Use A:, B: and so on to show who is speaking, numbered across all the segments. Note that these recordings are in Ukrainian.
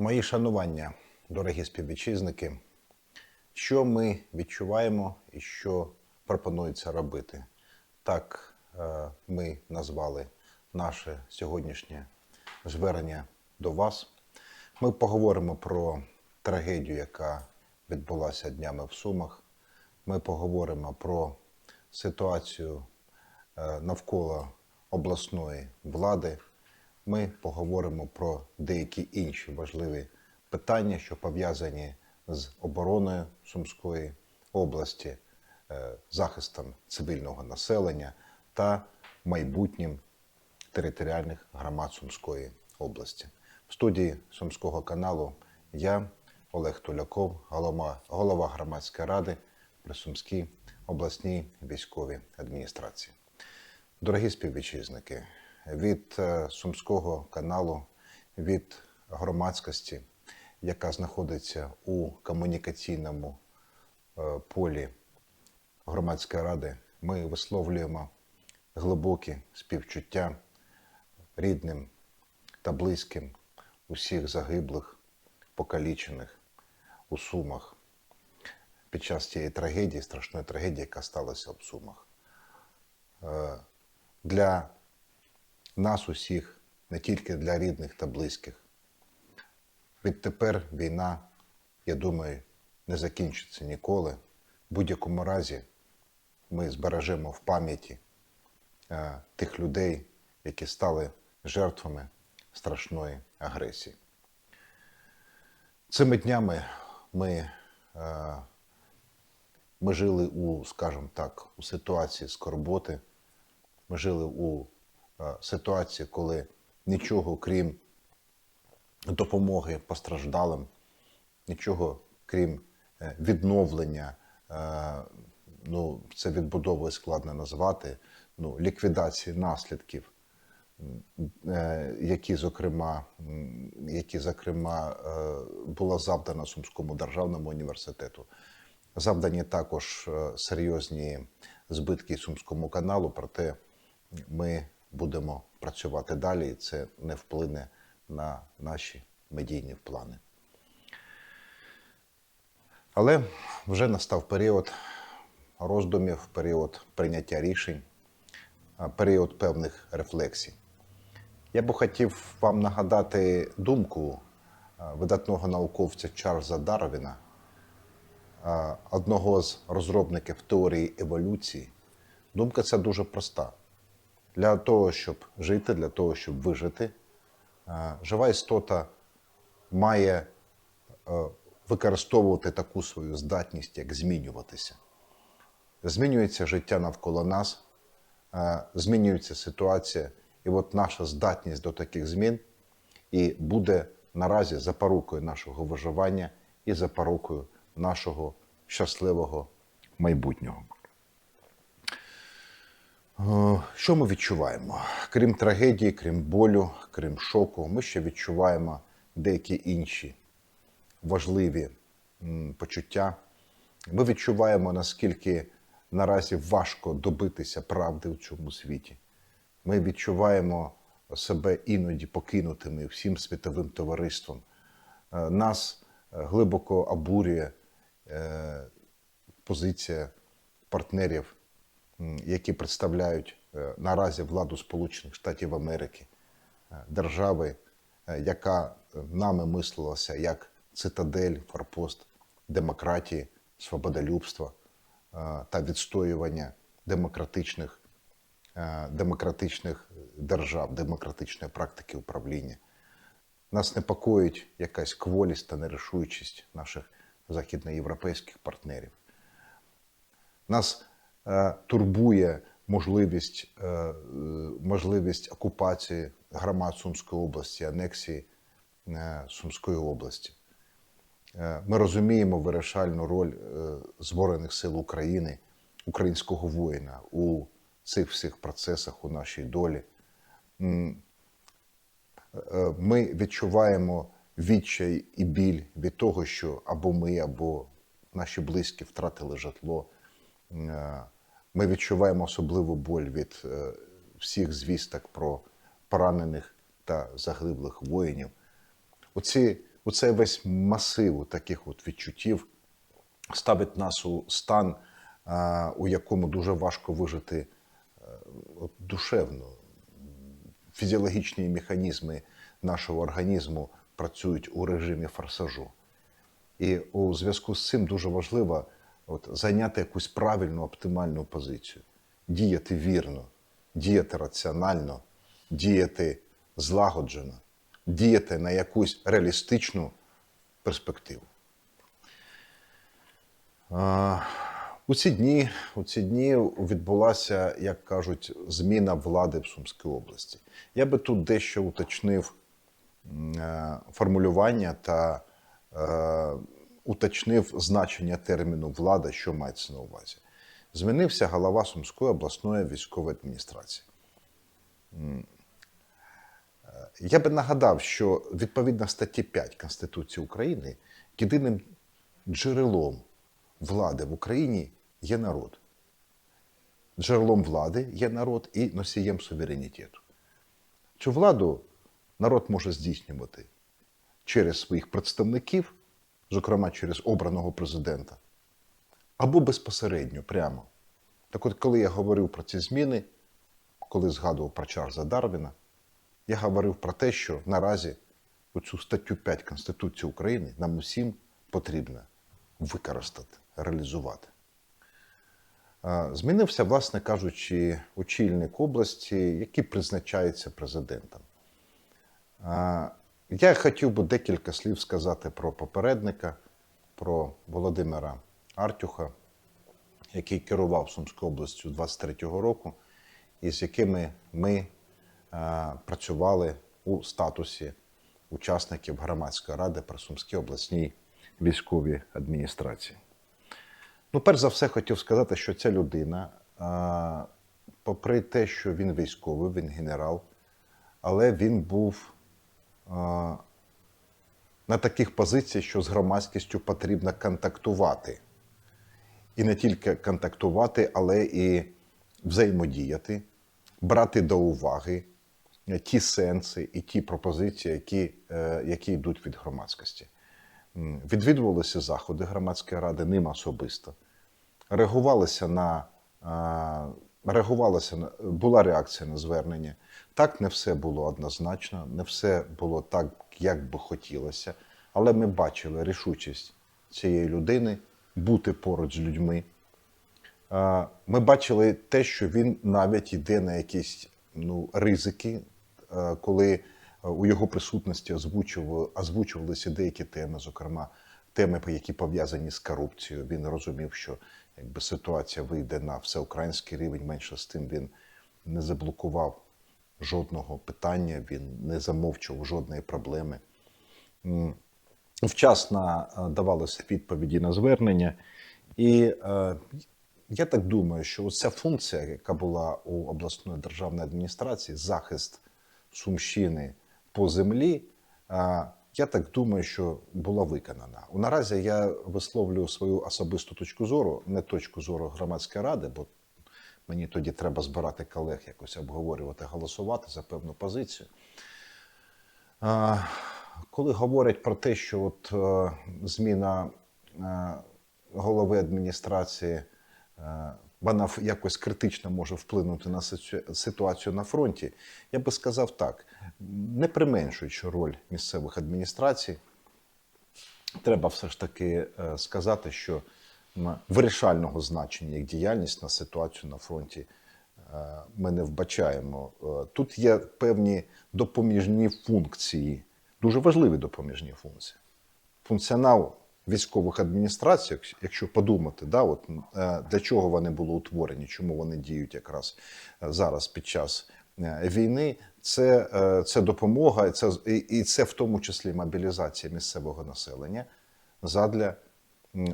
A: Мої шанування, дорогі співвітчизники, що ми відчуваємо і що пропонується робити. Так е, ми назвали наше сьогоднішнє звернення до вас. Ми поговоримо про трагедію, яка відбулася днями в Сумах. Ми поговоримо про ситуацію е, навколо обласної влади. Ми поговоримо про деякі інші важливі питання, що пов'язані з обороною Сумської області, е, захистом цивільного населення та майбутнім територіальних громад Сумської області. В студії Сумського каналу я, Олег Туляков, голова, голова громадської ради при Сумській обласній військовій адміністрації. Дорогі співвітчизники, від е, Сумського каналу, від громадськості, яка знаходиться у комунікаційному е, полі громадської ради, ми висловлюємо глибокі співчуття рідним та близьким усіх загиблих, покалічених у Сумах під час цієї трагедії, страшної трагедії, яка сталася в Сумах. Е, Для нас усіх, не тільки для рідних та близьких. Відтепер війна, я думаю, не закінчиться ніколи. В будь-якому разі ми збережемо в пам'яті е, тих людей, які стали жертвами страшної агресії. Цими днями ми, е, ми жили у, скажімо так, у ситуації скорботи. Ми жили у ситуації, коли нічого крім допомоги постраждалим, нічого крім е, відновлення, е, ну, це відбудовою складно назвати, ну, ліквідації наслідків, е, які, зокрема, які, зокрема, е, була завдана Сумському державному університету. Завдані також е, серйозні збитки Сумському каналу, проте ми будемо працювати далі, і це не вплине на наші медійні плани. Але вже настав період роздумів, період прийняття рішень, період певних рефлексій. Я би хотів вам нагадати думку видатного науковця Чарльза Дарвіна, одного з розробників теорії еволюції. Думка ця дуже проста. Для того, щоб жити, для того, щоб вижити, е, жива істота має е, використовувати таку свою здатність, як змінюватися. Змінюється життя навколо нас, е, змінюється ситуація, і от наша здатність до таких змін і буде наразі запорукою нашого виживання і запорукою нашого щасливого майбутнього. Е, Що ми відчуваємо? Крім трагедії, крім болю, крім шоку, ми ще відчуваємо деякі інші важливі почуття. Ми відчуваємо, наскільки наразі важко добитися правди в цьому світі. Ми відчуваємо себе іноді покинутими всім світовим товариством. Е, Нас е, глибоко обурює позиція партнерів які представляють е, наразі владу Сполучених Штатів Америки, е, держави, е, яка нами мислилася як цитадель, форпост демократії, свободолюбства та відстоювання демократичних, демократичних держав, демократичної практики управління. Нас непокоїть якась кволість та нерішучість наших західноєвропейських партнерів. Нас турбує можливість, е, е, можливість окупації громад Сумської області, анексії е, Сумської області. Е, Ми розуміємо вирішальну роль е, Збройних сил України, українського воїна у цих всіх процесах у нашій долі. Е, Ми відчуваємо відчай і біль від того, що або ми, або наші близькі втратили житло. Е, Ми відчуваємо особливу боль від е, всіх звісток про поранених та загиблих воїнів. Оці оцей весь масив таких от відчуттів ставить нас у стан, у якому дуже важко вижити е, душевно. Фізіологічні механізми нашого організму працюють у режимі форсажу. І у зв'язку з цим дуже важливо от, зайняти якусь правильну оптимальну позицію, діяти вірно, діяти раціонально, діяти злагоджено, діяти на якусь реалістичну перспективу. У ці дні, у ці дні відбулася, як кажуть, зміна влади в Сумській області. Я би тут дещо уточнив е, формулювання та е, уточнив значення терміну влада, що мається на увазі. Змінився голова Сумської обласної військової адміністрації. Е, Я би нагадав, що відповідно статті 5 Конституції України єдиним джерелом влади в Україні є народ. Джерелом влади є народ і носієм суверенітету. Цю владу народ може здійснювати через своїх представників, зокрема через обраного президента, або безпосередньо прямо. Так от, коли я говорив про ці зміни, коли згадував про Чарльза Дарвіна, я говорив про те, що наразі цю статтю 5 Конституції України нам усім потрібно використати, реалізувати. Змінився, власне кажучи, очільник області, який призначається президентом. Я хотів би декілька слів сказати про попередника, про Володимира Артюха, який керував Сумською областю 23-го року, і з якими ми а, працювали у статусі учасників громадської ради при Сумській обласній військовій адміністрації. Ну, перш за все, хотів сказати, що ця людина, а, попри те, що він військовий, він генерал, але він був на таких позиціях, що з громадськістю потрібно контактувати. І не тільки контактувати, але і взаємодіяти, брати до уваги е, ті сенси і ті пропозиції, які, е, які йдуть від громадськості. Відвідувалися заходи громадської ради ним особисто. Реагувалися на, на була реакція на звернення. Так, не все було однозначно, не все було так, як би хотілося, але ми бачили рішучість цієї людини бути поруч з людьми. Ми бачили те, що він навіть йде на якісь ну, ризики, е, коли е, у його присутності озвучували, озвучувалися деякі теми, зокрема теми, які пов'язані з корупцією. Він розумів, що якби ситуація вийде на всеукраїнський рівень, менше з тим він не заблокував жодного питання, він не замовчував жодної проблеми. Вчасно е, давалися відповіді на звернення. І е, я так думаю, що ця функція, яка була у обласної державної адміністрації, захист Сумщини по землі, е, я так думаю, що була виконана. У наразі я висловлюю свою особисту точку зору, не точку зору громадської ради, бо мені тоді треба збирати колег, якось обговорювати, голосувати за певну позицію. Коли говорять про те, що от е, зміна е, голови адміністрації, е, вона якось критично може вплинути на ситуацію на фронті, я би сказав так: не применшуючи роль місцевих адміністрацій, треба все ж таки е, сказати, що вирішального значення їх діяльність на ситуацію на фронті е, ми не вбачаємо. Е, Тут є певні допоміжні функції, дуже важливі допоміжні функції. Функціонал військових адміністрацій, якщо- подумати, да, от, е, для чого вони були утворені, чому вони діють якраз е, зараз під час е, війни, це, це допомога, і це, і, це в тому числі мобілізація місцевого населення задля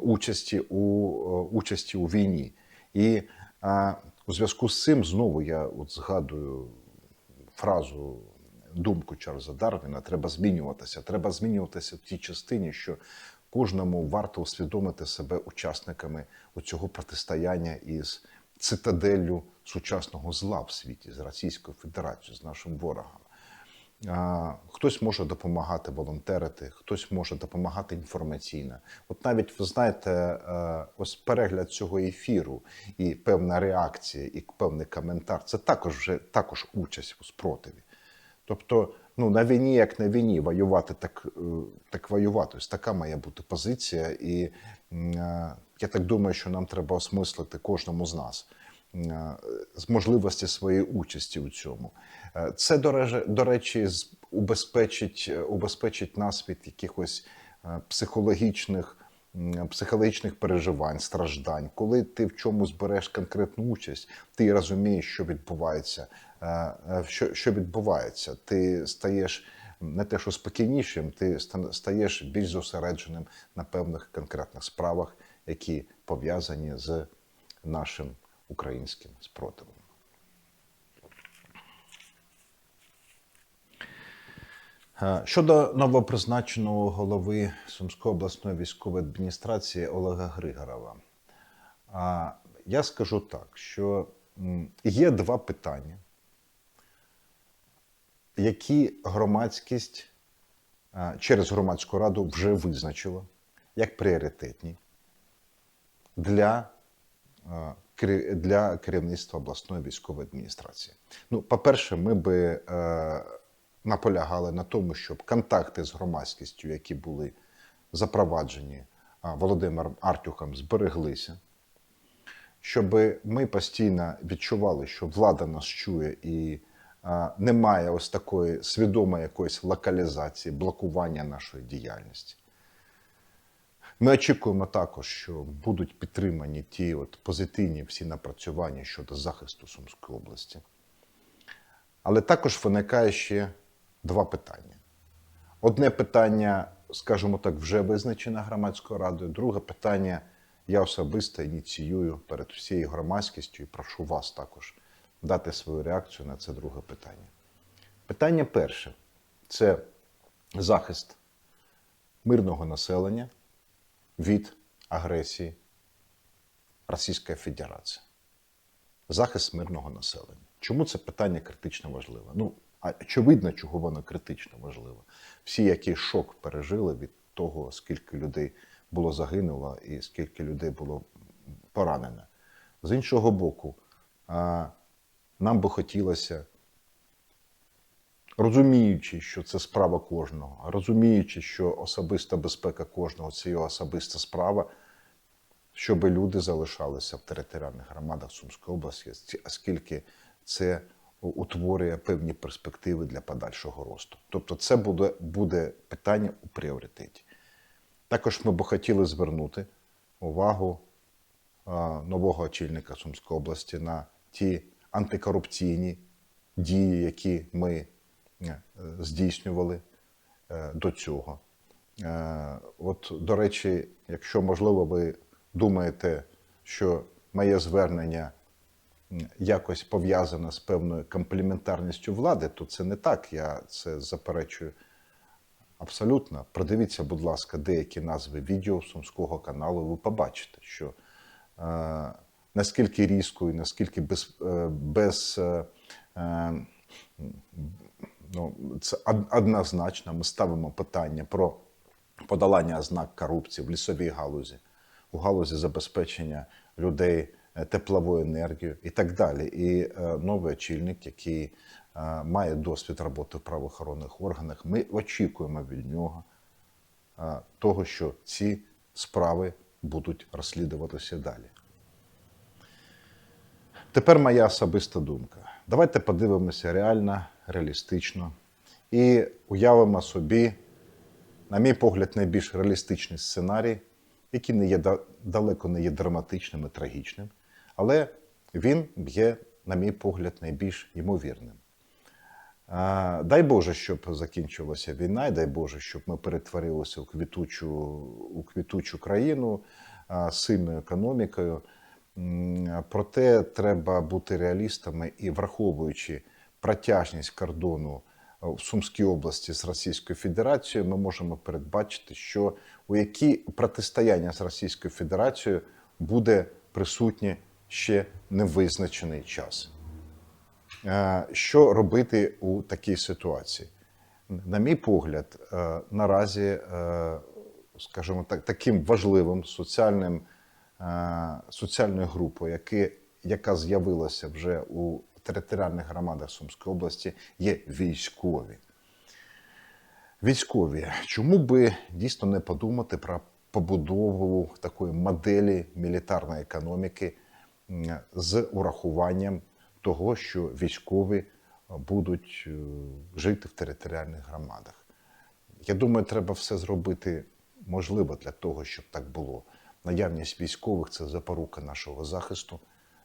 A: участі у, участі у війні. І у зв'язку з цим знову я от згадую фразу, думку Чарльза Дарвіна, треба змінюватися. Треба змінюватися в тій частині, що кожному варто усвідомити себе учасниками цього протистояння із цитаделлю сучасного зла в світі, з Російською Федерацією, з нашим ворогом. Хтось може допомагати волонтерити, хтось може допомагати інформаційно. От навіть ви знаєте, е, ось перегляд цього ефіру і певна реакція, і певний коментар це також вже також участь у спротиві. Тобто, ну на війні, як на війні, воювати так, е, так воювати. Ось така має бути позиція. І е, я так думаю, що нам треба осмислити кожному з нас е, з можливості своєї участі у цьому. Це, до речі, убезпечить, убезпечить нас від якихось психологічних. Психологічних переживань, страждань, коли ти в чомусь береш конкретну участь, ти розумієш, що відбувається, е, е, що, що відбувається. Ти стаєш не те, що спокійнішим, ти ста- стаєш більш зосередженим на певних конкретних справах, які пов'язані з нашим українським спротивом. Щодо новопризначеного голови Сумської обласної військової адміністрації Олега Григорова, я скажу так, що є два питання, які громадськість через громадську раду вже визначила як пріоритетні для, для керівництва обласної військової адміністрації. Ну, по-перше, ми би е, наполягали на тому, щоб контакти з громадськістю, які були запроваджені Володимиром Артюхом, збереглися щоб ми постійно відчували, що влада нас чує і немає ось такої свідомої якоїсь локалізації, блокування нашої діяльності. Ми очікуємо також, що будуть підтримані ті от позитивні всі напрацювання щодо захисту Сумської області. Але також виникає ще два питання. Одне питання, скажімо так, вже визначене громадською радою. Друге питання я особисто ініціюю перед всією громадськістю і прошу вас також дати свою реакцію на це друге питання. Питання перше це захист мирного населення від агресії Російської Федерації. Захист мирного населення. Чому це питання критично важливе? Ну, а очевидно, чого воно критично важливе. Всі, який шок пережили від того, скільки людей було загинуло і скільки людей було поранено. З іншого боку, нам би хотілося, розуміючи, що це справа кожного, розуміючи, що особиста безпека кожного це його особиста справа, щоб люди залишалися в територіальних громадах Сумської області, оскільки це утворює певні перспективи для подальшого росту. Тобто, це буде, буде питання у пріоритеті. Також ми б хотіли звернути увагу нового очільника Сумської області на ті антикорупційні дії, які ми е, здійснювали е, до цього. Е, От, до речі, якщо можливо, ви думаєте, що моє звернення якось пов'язане з певною комплементарністю влади, то це не так. Я це заперечую абсолютно. Продивіться, будь ласка, деякі назви відео Сумського каналу, ви побачите, що е, наскільки різко і наскільки без, е, без е, е, ну, це однозначно. Ми ставимо питання про подолання ознак корупції в лісовій галузі, у галузі забезпечення людей е, тепловою енергією і так далі. І е, новий очільник, який е, має досвід роботи в правоохоронних органах, ми очікуємо від нього того, що ці справи будуть розслідуватися далі. Тепер моя особиста думка. Давайте подивимося реально, реалістично і уявимо собі, на мій погляд, найбільш реалістичний сценарій, який не є далеко не є драматичним і трагічним, але він є, на мій погляд, найбільш ймовірним. Дай Боже, щоб закінчилася війна, і дай Боже, щоб ми перетворилися у квітучу, у квітучу країну з сильною економікою. Проте треба бути реалістами і враховуючи протяжність кордону в Сумській області з Російською Федерацією, ми можемо передбачити, що у які протистояння з Російською Федерацією буде присутнє ще невизначений час. Е, Що робити у такій ситуації? на мій погляд, е, наразі, е, скажімо так, таким важливим соціальним, соціальною групою, яки, яка з'явилася вже у територіальних громадах Сумської області, є військові. Військові, чому би дійсно не подумати про побудову такої моделі мілітарної економіки з урахуванням того, що військові будуть е, жити в територіальних громадах? Я думаю, треба все зробити можливо для того, щоб так було. Наявність військових це запорука нашого захисту.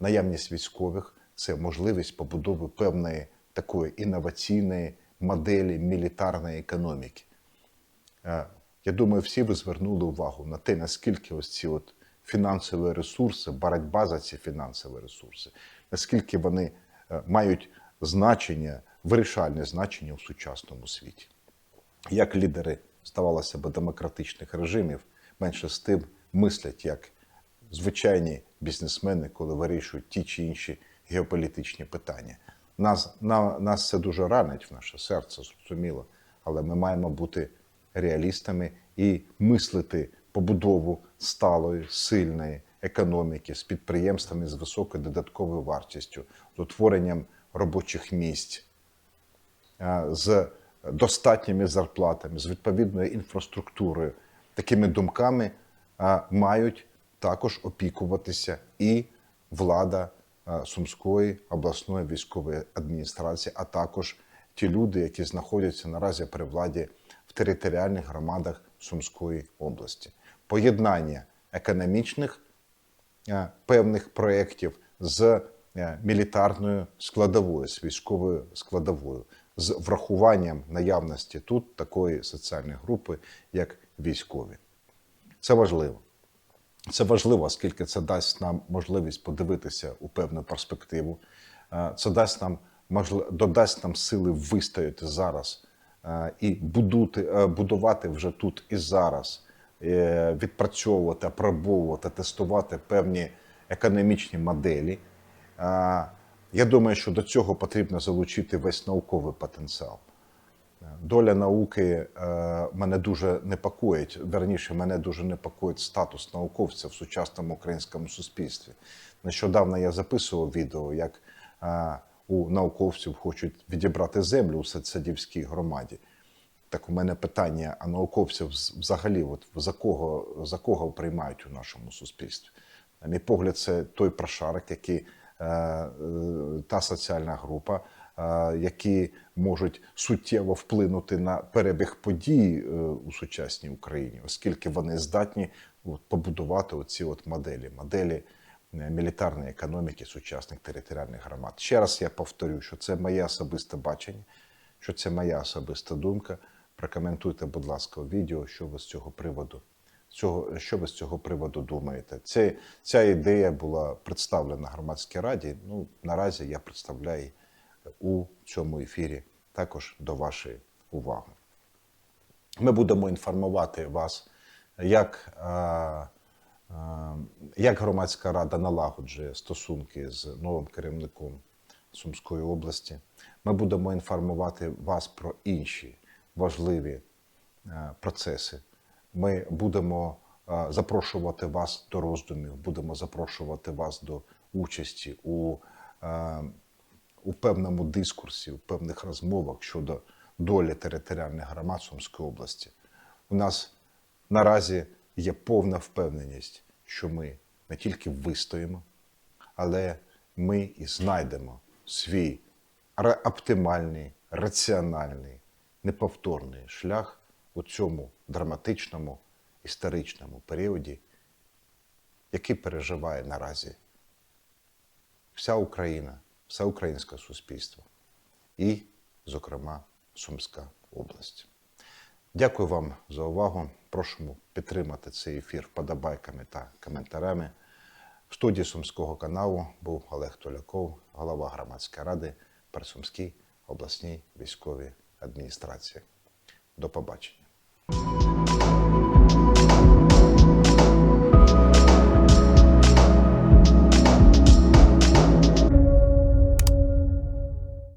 A: Наявність військових це можливість побудови певної такої інноваційної моделі мілітарної економіки. Е, Я думаю, всі ви звернули увагу на те, наскільки ось ці от фінансові ресурси, боротьба за ці фінансові ресурси, наскільки вони е, мають значення, вирішальне значення в сучасному світі. Як лідери, здавалося б, демократичних режимів, менше з тим мислять як звичайні бізнесмени, коли вирішують ті чи інші геополітичні питання. Нас, на, нас це дуже ранить в наше серце, зрозуміло, але ми маємо бути реалістами і мислити побудову сталої, сильної економіки з підприємствами з високою додатковою вартістю, з утворенням робочих місць, з достатніми зарплатами, з відповідною інфраструктурою. Такими думками мають також опікуватися і влада Сумської обласної військової адміністрації, а також ті люди, які знаходяться наразі при владі в територіальних громадах Сумської області. Поєднання економічних е, певних проєктів з е, мілітарною складовою, з військовою складовою, з врахуванням наявності тут такої соціальної групи, як військові. Це важливо. Це важливо, оскільки це дасть нам можливість подивитися у певну перспективу. Е, Це дасть нам додасть нам сили вистояти зараз і будувати вже тут і зараз, відпрацьовувати, апробовувати, тестувати певні економічні моделі. Е, Я думаю, що до цього потрібно залучити весь науковий потенціал. Доля науки е, мене дуже непокоїть. Верніше, мене дуже непокоїть статус науковця в сучасному українському суспільстві. Нещодавно я записував відео, як е, у науковців хочуть відібрати землю у Садівській громаді. Так у мене питання: а науковців взагалі, от за кого за кого приймають у нашому суспільстві? На мій погляд, це той прошарок, який е, е, та соціальна група, е, які можуть суттєво вплинути на перебіг подій у сучасній Україні, оскільки вони здатні побудувати оці от моделі, моделі мілітарної економіки сучасних територіальних громад. Ще раз я повторю, що це моє особисте бачення, що це моя особиста думка. Прокоментуйте, будь ласка, відео, що ви з цього приводу. Цього, що ви з цього приводу думаєте? Це, ця ідея була представлена громадській раді. Ну, наразі я представляю у цьому ефірі також до вашої уваги. Ми будемо інформувати вас, як, е, е, як громадська рада налагоджує стосунки з новим керівником Сумської області. Ми будемо інформувати вас про інші важливі е, процеси. Ми будемо е, запрошувати вас до роздумів, будемо запрошувати вас до участі у, е, у певному дискурсі, у певних розмовах щодо долі територіальних громад Сумської області. У нас наразі є повна впевненість, що ми не тільки вистоїмо, але ми і знайдемо свій оптимальний, раціональний, неповторний шлях у цьому драматичному історичному періоді, який переживає наразі вся Україна, все українське суспільство і, зокрема, Сумська область. Дякую вам за увагу. Прошу підтримати цей ефір вподобайками та коментарями. В студії Сумського каналу був Олег Толяков, голова громадської ради при Сумській обласній військовій адміністрації. До побачення.